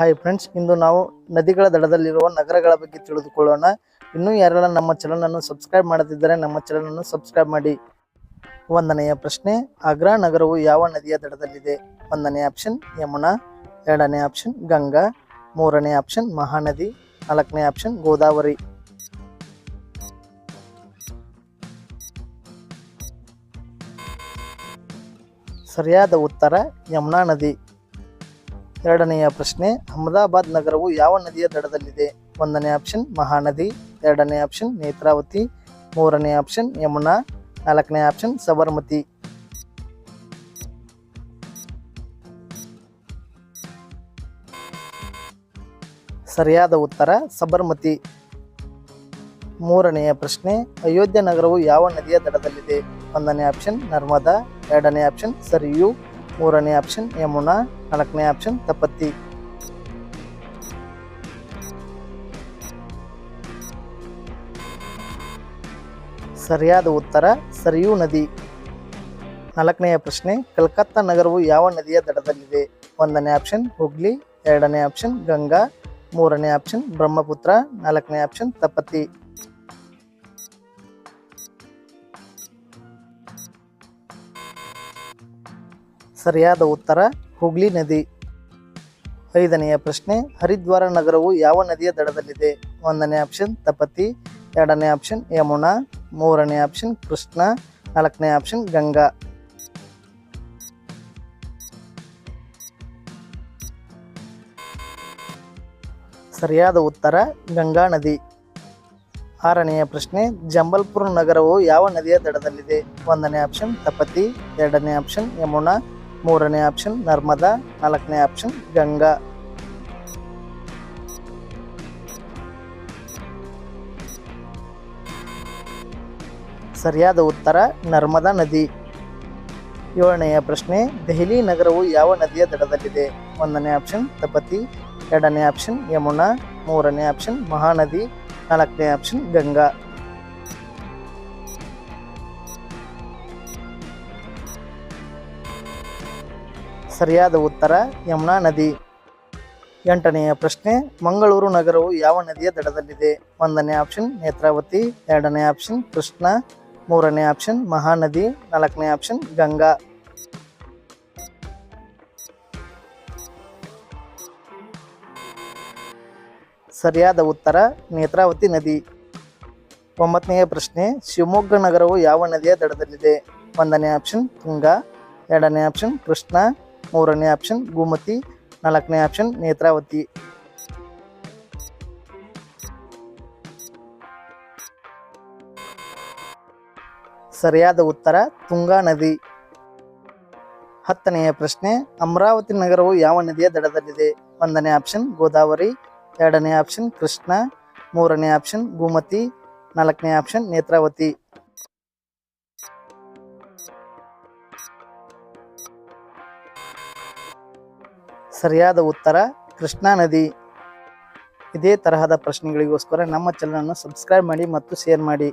Hi friends ಇಂದು ನಾವು ನದಿಗಳ ದಡದಲ್ಲಿರುವ ನಗರಗಳ ಬಗ್ಗೆ ತಿಳಿದುಕೊಳ್ಳೋಣ. ಇನ್ನೂ ಯಾರೆಲ್ಲ ನಮ್ಮ ಚಾನಲನ್ನು ಸಬ್ಸ್ಕ್ರೈಬ್ ಮಾಡದಿದ್ದರೆ ನಮ್ಮ ಚಾನಲನ್ನು ಸಬ್ಸ್ಕ್ರೈಬ್ ಮಾಡಿ. ಒಂದನೆಯ ಪ್ರಶ್ನೆ, ಆಗ್ರಾ ನಗರವು ಯಾವ ನದಿಯ ದಡದಲ್ಲಿದೆ? ಒಂದನೇ ಆಪ್ಷನ್ ಯಮುನಾ. ಎರಡನೇ ಆಪ್ಷನ್ ಗಂಗಾ. ಮೂರನೇ ಆಪ್ಷನ್ ಮಹಾನದಿ. ನಾಲ್ಕನೇ ಆಪ್ಷನ್ ಗೋದಾವರಿ. ಸರಿಯಾದ ಉತ್ತರ, ಯಮುನಾ ನದಿ. ಎರಡನೆಯ ಪ್ರಶ್ನೆ, ಅಹಮದಾಬಾದ್ ನಗರವು ಯಾವ ನದಿಯ ದಡದಲ್ಲಿದೆ? ಒಂದನೇ ಆಪ್ಷನ್ ಮಹಾನದಿ. ಎರಡನೇ ಆಪ್ಷನ್ ನೇತ್ರಾವತಿ. ಮೂರನೇ ಆಪ್ಷನ್ ಯಮುನಾ. ನಾಲ್ಕನೇ ಆಪ್ಷನ್ ಸಬರ್ಮತಿ. ಸರಿಯಾದ ಉತ್ತರ, ಸಬರ್ಮತಿ. ಮೂರನೆಯ ಪ್ರಶ್ನೆ, ಅಯೋಧ್ಯ ನಗರವು ಯಾವ ನದಿಯ ದಡದಲ್ಲಿದೆ? ಒಂದನೇ ಆಪ್ಷನ್ ನರ್ಮದಾ. ಎರಡನೇ ಆಪ್ಷನ್ ಸರಿಯು. ಮೂರನೇ ಆಪ್ಷನ್ ಯಮುನಾ. ನಾಲ್ಕನೇ ಆಪ್ಷನ್ ತಪತಿ ಸರಿಯಾದ ಉತ್ತರ, ಸರಿಯು ನದಿ. ನಾಲ್ಕನೆಯ ಪ್ರಶ್ನೆ, ಕಲ್ಕತ್ತಾ ನಗರವು ಯಾವ ನದಿಯ ದಡದಲ್ಲಿದೆ? ಒಂದನೇ ಆಪ್ಷನ್ ಹುಗ್ಲಿ ಎರಡನೇ ಆಪ್ಷನ್ ಗಂಗಾ. ಮೂರನೇ ಆಪ್ಷನ್ ಬ್ರಹ್ಮಪುತ್ರ. ನಾಲ್ಕನೇ ಆಪ್ಷನ್ ತಪತಿ ಸರಿಯಾದ ಉತ್ತರ ಹುಗ್ಲಿ ನದಿ. ಐದನೆಯ ಪ್ರಶ್ನೆ, ಹರಿದ್ವಾರ ನಗರವು ಯಾವ ನದಿಯ ದಡದಲ್ಲಿದೆ? ಒಂದನೇ ಆಪ್ಷನ್ ತಪತಿ, ಎರಡನೇ ಆಪ್ಷನ್ ಯಮುನಾ, ಮೂರನೇ ಆಪ್ಷನ್ ಕೃಷ್ಣ, ನಾಲ್ಕನೇ ಆಪ್ಷನ್ ಗಂಗಾ. ಸರಿಯಾದ ಉತ್ತರ, ಗಂಗಾ ನದಿ. ಆರನೆಯ ಪ್ರಶ್ನೆ, ಜಂಬಲ್ಪುರ್ ನಗರವು ಯಾವ ನದಿಯ ದಡದಲ್ಲಿದೆ? ಒಂದನೇ ಆಪ್ಷನ್ ತಪತಿ, ಎರಡನೇ ಆಪ್ಷನ್ ಯಮುನಾ ಮೂರನೇ ಆಪ್ಷನ್ ನರ್ಮದಾ. ನಾಲ್ಕನೇ ಆಪ್ಷನ್ ಗಂಗಾ. ಸರಿಯಾದ ಉತ್ತರ, ನರ್ಮದಾ ನದಿ. ಏಳನೆಯ ಪ್ರಶ್ನೆ, ದೆಹಲಿ ನಗರವು ಯಾವ ನದಿಯ ದಡದಲ್ಲಿದೆ ಒಂದನೇ ಆಪ್ಷನ್ ತಪತಿ. ಎರಡನೇ ಆಪ್ಷನ್ ಯಮುನಾ. ಮೂರನೇ ಆಪ್ಷನ್ ಮಹಾನದಿ. ನಾಲ್ಕನೇ ಆಪ್ಷನ್ ಗಂಗಾ. ಸರಿಯಾದ ಉತ್ತರ, ಯಮುನಾ ನದಿ. ಎಂಟನೆಯ ಪ್ರಶ್ನೆ, ಮಂಗಳೂರು ನಗರವು ಯಾವ ನದಿಯ ದಡದಲ್ಲಿದೆ? ಒಂದನೇ ಆಪ್ಷನ್ ನೇತ್ರಾವತಿ, ಎರಡನೇ ಆಪ್ಷನ್ ಕೃಷ್ಣ, ಮೂರನೇ ಆಪ್ಷನ್ ಮಹಾನದಿ, ನಾಲ್ಕನೇ ಆಪ್ಷನ್ ಗಂಗಾ. ಸರಿಯಾದ ಉತ್ತರ, ನೇತ್ರಾವತಿ ನದಿ. ಒಂಬತ್ತನೆಯ ಪ್ರಶ್ನೆ, ಶಿವಮೊಗ್ಗ ನಗರವು ಯಾವ ನದಿಯ ದಡದಲ್ಲಿದೆ? ಒಂದನೇ ಆಪ್ಷನ್ ತುಂಗಾ, ಎರಡನೇ ಆಪ್ಷನ್ ಕೃಷ್ಣ ಮೂರನೇ ಆಪ್ಷನ್ ಗೋಮತಿ. ನಾಲ್ಕನೇ ಆಪ್ಷನ್ ನೇತ್ರಾವತಿ. ಸರಿಯಾದ ಉತ್ತರ, ತುಂಗಾ ನದಿ. ಹತ್ತನೆಯ ಪ್ರಶ್ನೆ, ಅಮರಾವತಿ ನಗರವು ಯಾವ ನದಿಯ ದಡದಲ್ಲಿದೆ? ಒಂದನೇ ಆಪ್ಷನ್ ಗೋದಾವರಿ. ಎರಡನೇ ಆಪ್ಷನ್ ಕೃಷ್ಣ. ಮೂರನೇ ಆಪ್ಷನ್ ಗೋಮತಿ. ನಾಲ್ಕನೇ ಆಪ್ಷನ್ ನೇತ್ರಾವತಿ. ಸರಿಯಾದ ಉತ್ತರ ಕೃಷ್ಣಾ ನದಿ. ಇದೇ ತರಹದ ಪ್ರಶ್ನೆಗಳಿಗೋಸ್ಕರ ನಮ್ಮ ಚಾನಲನ್ನು ಸಬ್ಸ್ಕ್ರೈಬ್ ಮಾಡಿ ಮತ್ತು ಶೇರ್ ಮಾಡಿ.